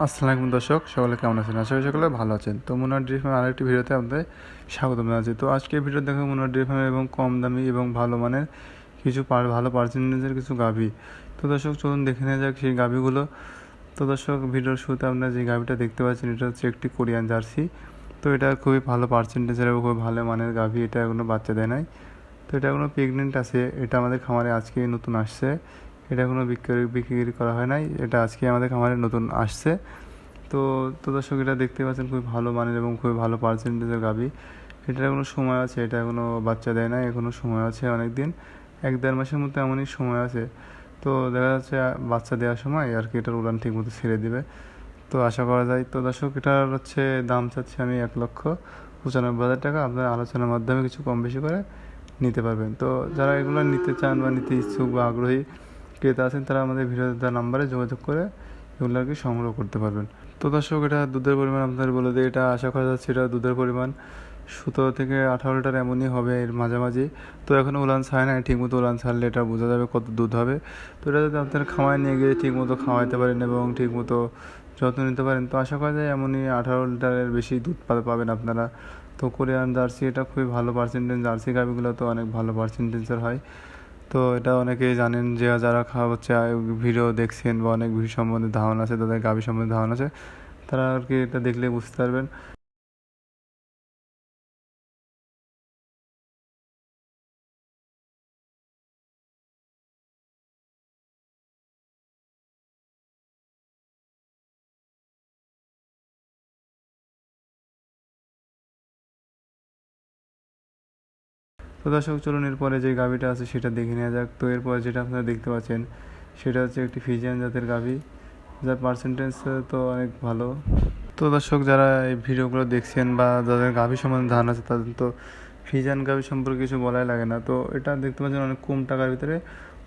আসসালামু দর্শক, সকলে কেমন আছেন? আশা করি সকলে ভালো আছেন। তো মুনার ড্রি ফার্মের আরেকটি ভিডিওতে আপনাদের স্বাগতম জানাচ্ছি। তো আজকে ভিডিও দেখো মুনার ড্রি ফার্মের এবং কম দামি এবং ভালো মানের কিছু পার ভালো পার্সেন্টেজের কিছু গাভি। তো দর্শক, চলুন দেখে নেওয়া যাক সেই গাভিগুলো। তো দর্শক, ভিডিওর শুরুতে আপনারা যে গাভিটা দেখতে পাচ্ছেন, এটা হচ্ছে একটি কোরিয়ান জার্সি। তো এটা খুবই ভালো পার্সেন্টেজের এবং খুবই ভালো মানের গাভি, এটা এখনও বাচ্চা দেয় নাই। তো এটা এখনও প্রেগনেন্ট আছে, এটা আমাদের খামারে আজকে নতুন আসছে। এটা কোনো বিক্রি বিক্রি করা হয় নাই। এটা আজকে আমাদের খামারে নতুন আসছে। তো তো দর্শক, এটা দেখতে পাচ্ছেন খুবই ভালো মানের এবং খুবই ভালো পার্সেন্টেজের গাভি। এটার এখনও সময় আছে? এটা এখনও বাচ্চা দেয় না এখনও সময় আছে অনেক দিন এক দেড় মাসের মধ্যে এমনই সময় আছে। তো দেখা যাচ্ছে, বাচ্চা দেওয়ার সময় আর কি এটার উড়ান ঠিক মতো ছেড়ে দিবে। তো আশা করা যায়। তো দর্শক, এটার হচ্ছে দাম চাচ্ছি আমি এক লক্ষ পঁচানব্বই হাজার টাকা। আপনার আলোচনার মাধ্যমে কিছু কম বেশি করে নিতে পারবেন। তো যারা এগুলো নিতে চান বা নিতে ইচ্ছুক বা আগ্রহী ক্রেতা আছেন তারা আমাদের ভিডিওতে দেওয়া নাম্বারে যোগাযোগ করে এগুলো আর কি সংগ্রহ করতে পারবেন। তো দর্শক, এটা দুধের পরিমাণ আপনাদের বলে দিই, এটা আশা করা যাচ্ছে এটা দুধের পরিমাণ। সতেরো থেকে আঠারো লিটার এমনই হবে এর মাঝামাঝি। তো এখনও উলান ছায় না ঠিকমতো উলান ছাড়লে এটা বোঝা যাবে কত দুধ হবে। তো এটা যদি আপনার খাওয়ায় নিয়ে গিয়ে ঠিকমতো খাওয়াইতে পারেন এবং ঠিকমতো যত্ন নিতে পারেন, তো আশা করা যায় এমনই আঠারো লিটারের বেশি দুধ পাবেন আপনারা। তো কোরিয়ান জার্সি, এটা খুবই ভালো পার্সেন্টেজ জার্সি গাভিগুলো তো অনেক ভালো পার্সেন্টেজের হয়। তো এটা অনেকেই জানেন যে যারা খাওয়া হচ্ছে ভিডিও দেখছেন বা অনেক ভিড় সম্বন্ধে ধারণা আছে, তাদের গাভি সম্বন্ধে ধারণা আছে, তারা আর কি এটা দেখলে বুঝতে পারবেন। তো দর্শক, চলুন এরপরে যে গাভিটা আছে সেটা দেখে নেওয়া যাক। তো এরপরে যেটা আপনারা দেখতে পাচ্ছেন, সেটা হচ্ছে একটি ফিজিয়ান জাতের গাভি যার পার্সেন্টেজ তো অনেক ভালো। তো দর্শক, যারা এই ভিডিওগুলো দেখছেন বা যাদের গাভি সম্বন্ধে ধারণা আছে, তাদের তো ফিজিয়ান গাভি সম্পর্কে কিছু বলাই লাগে না। তো এটা দেখতে পাচ্ছেন অনেক কম টাকার ভিতরে।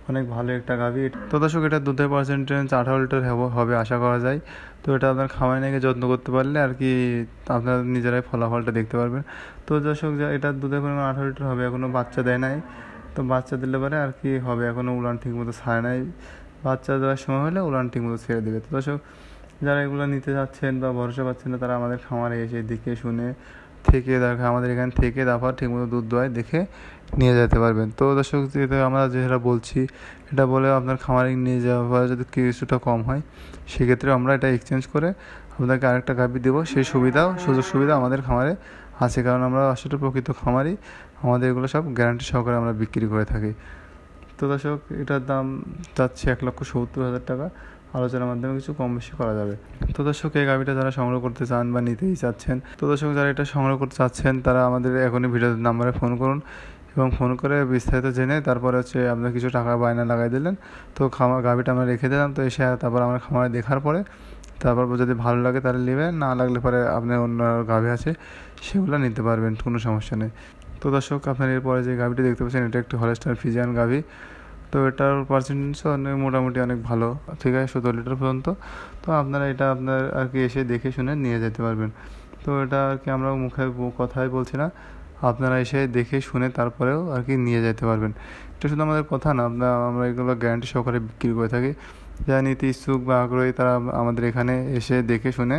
অনেক ভালো একটা গাভি। তো দর্শক, এটা দুধের পার্সেন্টেজ আঠারো লিটার হবে আশা করা যায়। তো এটা আপনার খাওয়াই নিয়ে যত্ন করতে পারলে আর কি আপনার নিজেরাই ফলাফলটা দেখতে পারবেন। তো দর্শক এটা দুধের পরিমাণ আঠারো লিটার হবে এখনও বাচ্চা দেয় নাই। তো বাচ্চা দিলে পরে আর কি হবে এখনও উলান ঠিকমতো ছাড়ে নাই। বাচ্চা দেওয়ার সময় হলে উলান ঠিকমতো ছেড়ে দেবে। তো দর্শক যারা এগুলো নিতে যাচ্ছেন বা ভরসা পাচ্ছেন না, তারা আমাদের খামারে এসে দেখে শুনে থেকে দেখে, আমাদের এখান থেকে তারপর ঠিকমতো দুধ দোয়ায় দেখে নিয়ে যেতে পারবেন। তো দর্শক আমরা যেটা বলছি, এটা বলে আপনার খামারে নিয়ে যাওয়ার পরে যদি কিছুটা কম হয়, সেক্ষেত্রে আমরা এটা এক্সচেঞ্জ করে আপনাকে আরেকটা গাভি দেবো। সেই সুবিধাও সুযোগ সুবিধা আমাদের খামারে আছে, কারণ আমরা আসলে প্রকৃত খামারই আমাদের এগুলো সব গ্যারান্টি সহকারে আমরা বিক্রি করে থাকি। তো দর্শক, এটার দাম যাচ্ছে এক লক্ষ সত্তর হাজার টাকা। আলোচনার মাধ্যমে কিছু কম বেশি করা যাবে। তো দর্শক, এই গাভিটা যারা সংগ্রহ করতে চান বা নিতেই চাচ্ছেন, তো দর্শক, যারা এটা সংগ্রহ করতে চাচ্ছেন, তারা আমাদের এখনই ভিডিও নাম্বারে ফোন করুন এবং ফোন করে বিস্তারিত জেনে তারপরে হচ্ছে আপনার কিছু টাকা বায়না লাগাই দিলেন। তো খামার গাভিটা আমরা রেখে দিলাম, তো এসে তারপর আমরা খামারে দেখার পরে তারপর যদি ভালো লাগে তাহলে নেবেন, না লাগলে পরে আপনার অন্য গাভি আছে, সেগুলো নিতে পারবেন, কোনো সমস্যা নেই। তো দর্শক, আপনার এরপরে যে গাভিটি দেখতে পাচ্ছেন, এটা একটি হলস্টার ফিজিয়ান গাভি তো এটার পার্সেন্টেজ অনেক মোটামুটি অনেক ভালো। ঠিক আছে, সতেরো লিটার পর্যন্ত। তো আপনারা এটা আপনার আর কি এসে দেখে শুনে নিয়ে যেতে পারবেন। তো এটা আর কি আমরা মুখে কথাই বলছি না। আপনারা এসে দেখে শুনে তারপরেও আর কি নিয়ে যেতে পারবেন। এটা শুধু আমাদের কথা না আপনার আমরা এগুলো গ্যারান্টি সহকারে বিক্রি করে থাকি। যারা নিতে ইচ্ছুক বা আগ্রহী, তারা আমাদের এখানে এসে দেখে শুনে,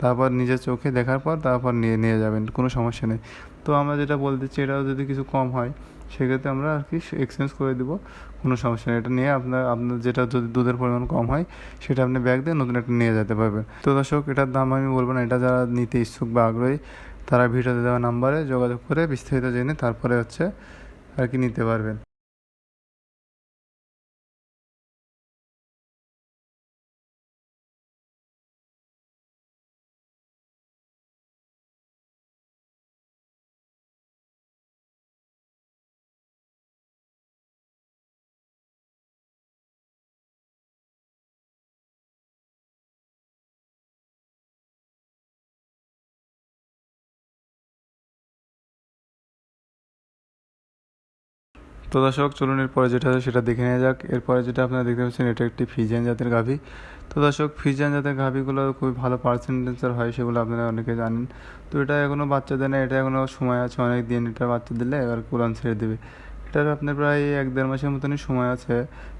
তারপর নিজের চোখে দেখার পর তারপর নিয়ে নিয়ে যাবেন, কোনো সমস্যা নেই। তো আমরা যেটা বলতে চাই, এটাও যদি কিছু কম হয় সেক্ষেত্রে আমরা আর কি এক্সচেঞ্জ করে দেবো। কোনো সমস্যা নেই। এটা নিয়ে আপনার আপনার যেটা যদি দুধের পরিমাণ কম হয়, সেটা আপনি ব্যাগ দিয়ে নতুন একটা নিয়ে যেতে পারবেন। তো দর্শক, এটার দাম আমি বলব না। এটা যারা নিতে ইচ্ছুক বা আগ্রহী, তারা ভিডিওতে দেওয়া নাম্বারে যোগাযোগ করে বিস্তারিত জেনে তারপরে হচ্ছে আর কি নিতে পারবেন। তো দর্শক চলুন এরপরে যেটা আছে সেটা দেখে নেওয়া যাক। এরপরে যেটা আপনারা দেখতে পাচ্ছেন, এটা একটি ফিজিয়ান জাতের গাভি। তো দর্শক ফিজিয়ান জাতের গাভিগুলো খুবই ভালো পার্সেন্টেজের হয় সেগুলো আপনারা অনেকে জানেন। তো এটা এখনও বাচ্চা দেয় না, এটা এখনও সময় আছে, অনেক দিন এটা বাচ্চা দিলে এবার কোরআন ছেড়ে দেবে। এটার আপনার প্রায় এক দেড় মাসের মতনই সময় আছে।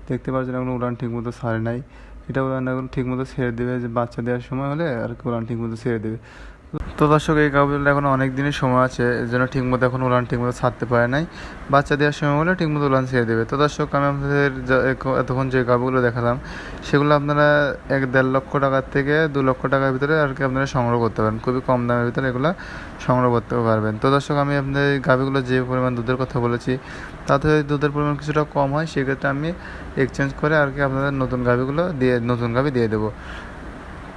দেখতে পাচ্ছেন এখনও উড়ান ঠিক মতো সারে নাই। এটা উলান এখন ঠিকমতো ছেড়ে দেবে, যে বাচ্চা দেওয়ার সময় হলে আর কি উলান ঠিকমতো ছেড়ে দেবে। তো দর্শক এই গাভীগুলো এখন অনেক দিনের সময় আছে এর জন্য ঠিকমতো এখন উলান ঠিকমতো ছাড়তে পারে নাই। বাচ্চা দেওয়ার সময় হলে ঠিকমতো উলান ছেড়ে দেবে। তো দর্শক, আমি আপনাদের এতক্ষণ যে গাভীগুলো দেখালাম, সেগুলো আপনারা এক দেড় লক্ষ টাকার থেকে দু লক্ষ টাকার ভিতরে আর কি আপনারা সংগ্রহ করতে পারেন খুবই কম দামের ভিতরে এগুলো সংগ্রহ করতে পারবেন। তো দর্শক, আমি আপনাদের গাভীগুলো যে পরিমাণ দুধের কথা বলেছি, তাতে যদি দুধের পরিমাণ কিছুটা কম হয়, সেক্ষেত্রে আমি এক্সচেঞ্জ করে আর কি আপনাদের নতুন গাভীগুলো দিয়ে, নতুন গাভী দিয়ে দেবো।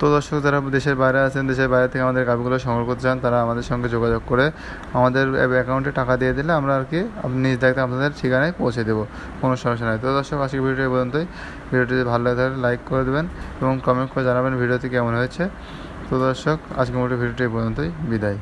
তো দর্শক, যারা দেশের বাইরে আছেন, দেশের বাইরে থেকে আমাদের গাভিগুলো সংগ্রহ করতে চান, তারা আমাদের সঙ্গে যোগাযোগ করে আমাদের অ্যাকাউন্টে টাকা দিয়ে দিলে আমরা আর কি নিজ দায়িত্বে আপনাদের ঠিকানায় পৌঁছে দেবো। কোনো সমস্যা নাই। তো দর্শক আজকে ভিডিওটি পর্যন্তই। ভিডিওটি যদি ভালো লাগে তাহলে লাইক করে দেবেন এবং কমেন্ট করে জানাবেন ভিডিওটি কেমন হয়েছে। তো দর্শক আজকে মোটামুটি ভিডিওটি পর্যন্তই। বিদায়।